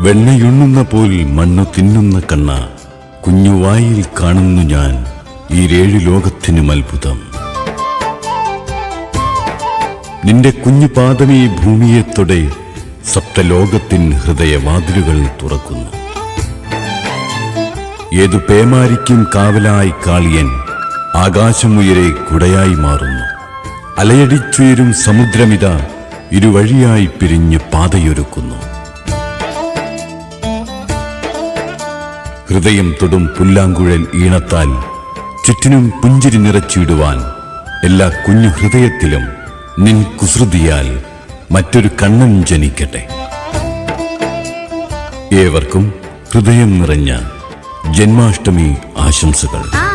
വെണ്ണയുണ്ണുന്ന പോൽ മണ്ണു തിന്നുന്ന കണ്ണ കുഞ്ഞുവായിൽ കാണുന്നു ഞാൻ ഈ രേഴു ലോകത്തിനും അത്ഭുതം. നിന്റെ കുഞ്ഞു പാദമീ ഭൂമിയെ തൊടെ സപ്തലോകത്തിൻ ഹൃദയവാതിലുകൾ തുറക്കുന്നു. ഏതു പേമാരിക്കും കാവലായി കാളിയൻ ആകാശമുയരെ കുടയായി മാറുന്നു. അലയടിച്ചുയരും സമുദ്രമിത ഇരുവഴിയായി പിരിഞ്ഞ് പാതയൊരുക്കുന്നു. ഹൃദയം തൊടും പുല്ലാങ്കുഴൽ ഈണത്താൽ ചുറ്റിനും പുഞ്ചിരി നിറച്ചിടുവാൻ എല്ലാ കുഞ്ഞു ഹൃദയത്തിലും നിൻ കുസൃതിയാൽ മറ്റൊരു കണ്ണൻ ജനിക്കട്ടെ. ഏവർക്കും ഹൃദയം നിറഞ്ഞ ജന്മാഷ്ടമി ആശംസകൾ.